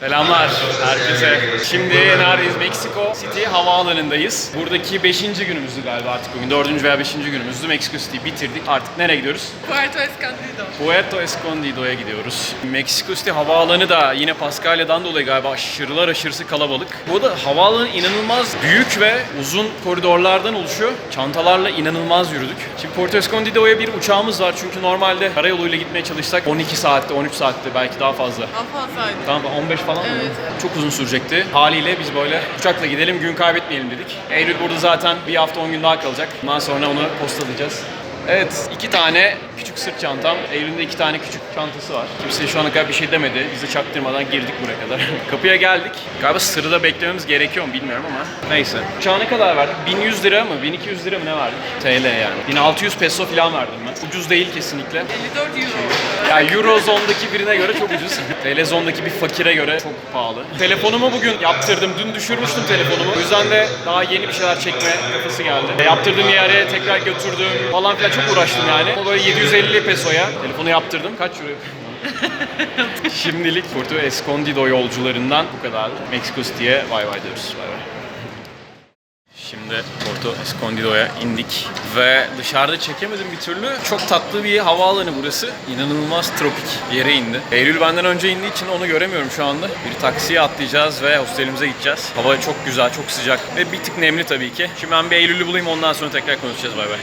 Selamlar herkese. Şimdi neredeyiz? Meksiko City havaalanındayız. Buradaki 5. günümüzdü galiba artık bugün. 4. veya 5. günümüzdü. Meksiko City'yi bitirdik. Artık nereye gidiyoruz? Puerto Escondido. Puerto Escondido'ya gidiyoruz. Meksiko City havaalanı da yine Paskalya'dan dolayı galiba aşırılar aşırısı kalabalık. Bu da havaalanı inanılmaz büyük ve uzun koridorlardan oluşuyor. Çantalarla inanılmaz yürüdük. Şimdi Puerto Escondido'ya bir uçağımız var çünkü normalde karayoluyla gitmeye çalışsak 12 saatte, 13 saatte belki daha fazla. Daha fazlaydı. Tamam 15 falan mı? Evet. Çok uzun sürecekti. Haliyle biz böyle uçakla gidelim gün kaybetmeyelim dedik. Eylül burada zaten bir hafta 10 gün daha kalacak. Bundan sonra onu postalayacağız. Evet, iki tane küçük sırt çantam. Eylül'ün de iki tane küçük çantası var. Kimse şu ana kadar bir şey demedi. Biz de çaktırmadan girdik buraya kadar. Kapıya geldik. Galiba sırada beklememiz gerekiyor mu bilmiyorum ama. Neyse. Uçağa ne kadar verdik? 1100 lira mı? 1200 lira mı ne verdik? TL yani. 1600 peso falan verdim ben. Ucuz değil kesinlikle. 54 euro. Yani Eurozone'daki birine göre çok ucuz. Telezone'daki bir fakire göre çok pahalı. Telefonumu bugün yaptırdım. Dün düşürmüştüm telefonumu. O yüzden de daha yeni bir şeyler çekme kafası geldi. E, Yaptırdığım yere tekrar götürdüm falan filan çok uğraştım yani. O böyle 750 pesoya telefonu yaptırdım. Kaç euro? Şimdilik Porto Escondido yolcularından bu kadar. Mexico City'ye vay vay diyoruz. Vay vay. Şimdi Porto Escondido'ya indik ve dışarıda çekemedim bir türlü. Çok tatlı bir havaalanı burası. İnanılmaz tropik yere indi. Eylül benden önce indiği için onu göremiyorum şu anda. Bir taksiye atlayacağız ve hostelimize gideceğiz. Hava çok güzel, çok sıcak ve bir tık nemli tabii ki. Şimdi ben bir Eylül'ü bulayım ondan sonra tekrar konuşacağız bay bay.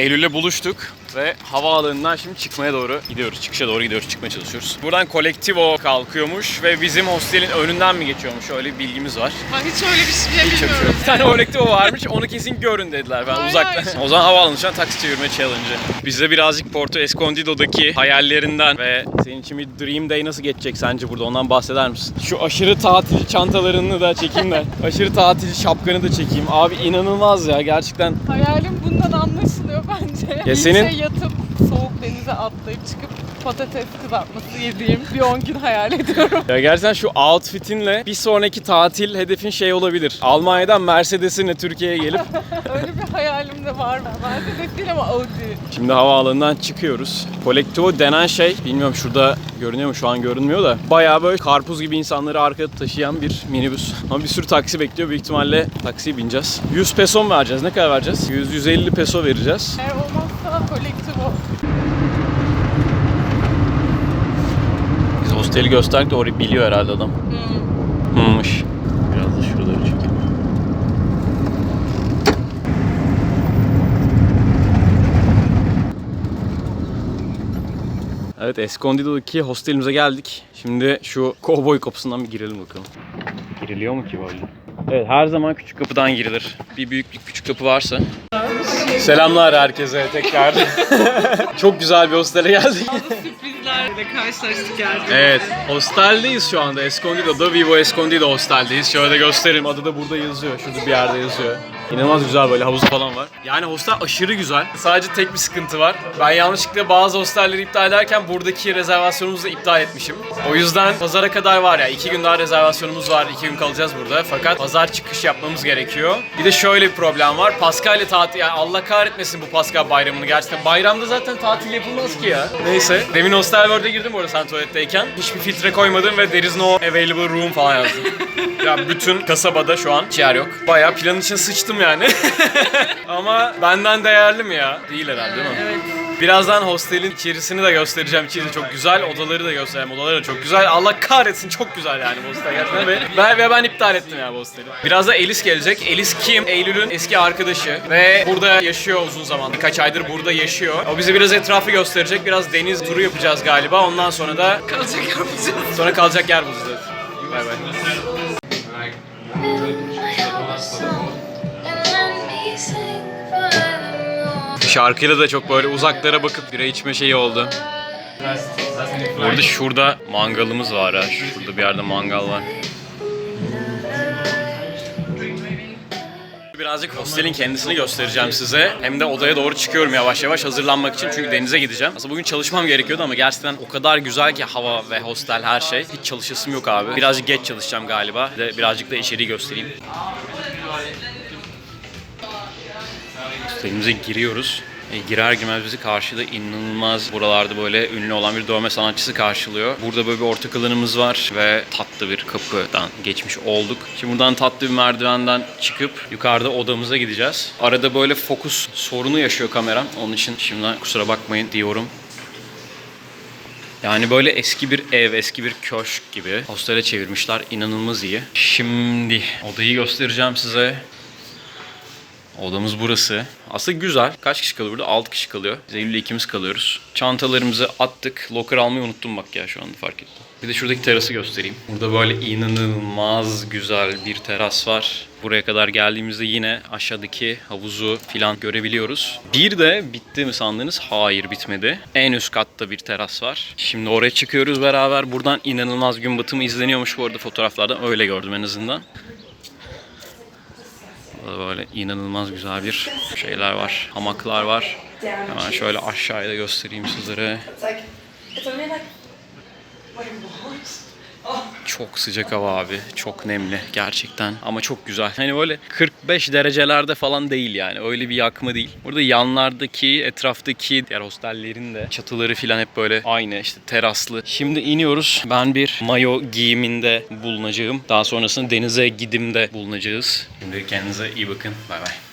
Eylül'le buluştuk ve havaalanından şimdi çıkmaya doğru gidiyoruz. Çıkışa doğru gidiyoruz, çıkmaya çalışıyoruz. Buradan Kolektivo kalkıyormuş ve bizim hostelin önünden mi geçiyormuş? Öyle bir bilgimiz var. Ben hiç öyle bir şey bilmiyorum. Bir tane Kolektivo varmış, onu kesin görün dediler ben uzaktan. O zaman havaalanı şu an taksi çevirme challenge'ı. Bize birazcık Porto Escondido'daki hayallerinden ve senin için bir Dream Day nasıl geçecek sence burada ondan bahseder misin? Şu aşırı tatil çantalarını da çekeyim de, aşırı tatil şapkanı da çekeyim. Abi inanılmaz ya gerçekten. Hayalim bundan anlaşılıyor bence. Ya senin- şey yatıp soğuk denize atlayıp çıkıp patates kızartması yediğim bir 10 gün hayal ediyorum. Ya gerçekten şu outfitinle bir sonraki tatil hedefin şey olabilir. Almanya'dan Mercedes'inle Türkiye'ye gelip öyle bir hayalim de var. Mercedes değil ama Audi. Şimdi havaalanından çıkıyoruz. Kolektivo denen şey, bilmiyorum şurada görünüyor mu şu an görünmüyor da bayağı böyle karpuz gibi insanları arkada taşıyan bir minibüs. Ama bir sürü taksi bekliyor. Büyük ihtimalle taksiye bineceğiz. 100 peso mu vereceğiz? Ne kadar vereceğiz? 100-150 peso vereceğiz. Eğer olmazsa kolektif o. Biz hosteli gösterdik de orayı biliyor herhalde adam. Hımmış. Biraz da şuraları çekelim. Evet Escondido'daki hostelimize geldik. Şimdi şu kovboy kapısından bir girelim bakalım. Giriliyor mu ki böyle? Evet her zaman küçük kapıdan girilir. Bir büyük bir küçük kapı varsa. Selamlar herkese tekrar. Çok güzel bir hostele geldik. Sürprizlerle karşılaştık geldik. Evet, hosteldeyiz şu anda. Escondido'da, Vivo Escondido hosteldeyiz. Şöyle göstereyim, adı da burada yazıyor. Şurada bir yerde yazıyor. İnanılmaz güzel böyle havuzu falan var. Yani hostel aşırı güzel. Sadece tek bir sıkıntı var. Ben yanlışlıkla bazı hostelleri iptal ederken buradaki rezervasyonumuzu da iptal etmişim. O yüzden pazara kadar var ya. iki gün daha rezervasyonumuz var. iki gün kalacağız burada. Fakat pazar çıkış yapmamız gerekiyor. Bir de şöyle bir problem var. Paskalya tatil, yani Allah kahretmesin bu Pascal bayramını gerçekten. Bayramda zaten tatil yapılmaz ki ya. Neyse. Demin Hostel World'e girdim orada sen tuvaletteyken. Hiçbir filtre koymadım ve there is no available room falan yazdım. ya bütün kasabada şu an hiç yer yok. Bayağı plan için sıçtım yani. Ama benden değerli mi ya? Değil herhalde değil mi? Evet. Birazdan hostelin içerisini de göstereceğim. İçerisi çok güzel. Odaları da göstereceğim. Odaları da çok güzel. Allah kahretsin çok güzel yani bu hostel gerçekten. Ve ben, ve ben iptal ettim ya bu hosteli. Biraz da Elis gelecek. Elis kim? Eylül'ün eski arkadaşı. Ve burada yaşıyor uzun zaman. Birkaç aydır burada yaşıyor. O bize biraz etrafı gösterecek. Biraz deniz turu yapacağız galiba. Ondan sonra da Kalacak yer bulacağız. sonra kalacak yer bulacağız. Bay bay. Şarkıyla da çok böyle uzaklara bakıp bira içme şeyi oldu. Orada şurada mangalımız var ha. Şurada bir yerde mangal var. Birazcık hostelin kendisini göstereceğim size. Hem de odaya doğru çıkıyorum yavaş yavaş hazırlanmak için çünkü denize gideceğim. Aslında bugün çalışmam gerekiyordu ama gerçekten o kadar güzel ki hava ve hostel her şey. Hiç çalışasım yok abi. Birazcık geç çalışacağım galiba. Birazcık da içeriği göstereyim. Hostelimize giriyoruz. E, girer girmez bizi karşıda inanılmaz buralarda böyle ünlü olan bir dövme sanatçısı karşılıyor. Burada böyle bir ortak alanımız var ve tatlı bir kapıdan geçmiş olduk. Şimdi buradan tatlı bir merdivenden çıkıp yukarıda odamıza gideceğiz. Arada böyle fokus sorunu yaşıyor kameram. Onun için şimdiden kusura bakmayın diyorum. Yani böyle eski bir ev, eski bir köşk gibi hostele çevirmişler. İnanılmaz iyi. Şimdi odayı göstereceğim size. Odamız burası. Aslında güzel. Kaç kişi kalıyor burada? 6 kişi kalıyor. Biz Eylül'le ikimiz kalıyoruz. Çantalarımızı attık. Locker almayı unuttum bak ya şu anda fark ettim. Bir de şuradaki terası göstereyim. Burada böyle inanılmaz güzel bir teras var. Buraya kadar geldiğimizde yine aşağıdaki havuzu filan görebiliyoruz. Bir de bitti mi sandınız? Hayır bitmedi. En üst katta bir teras var. Şimdi oraya çıkıyoruz beraber. Buradan inanılmaz gün batımı izleniyormuş bu arada fotoğraflarda. Öyle gördüm en azından. Burada böyle inanılmaz güzel bir şeyler var. Hamaklar var. Hemen şöyle aşağıya da göstereyim sizlere. Çok sıcak hava abi. Çok nemli gerçekten. Ama çok güzel. Hani böyle 45 derecelerde falan değil yani. Öyle bir yakma değil. Burada yanlardaki, etraftaki diğer hostellerin de çatıları falan hep böyle aynı işte teraslı. Şimdi iniyoruz. Ben bir mayo giyiminde bulunacağım. Daha sonrasında denize gidimde bulunacağız. Şimdi kendinize iyi bakın. Bay bay.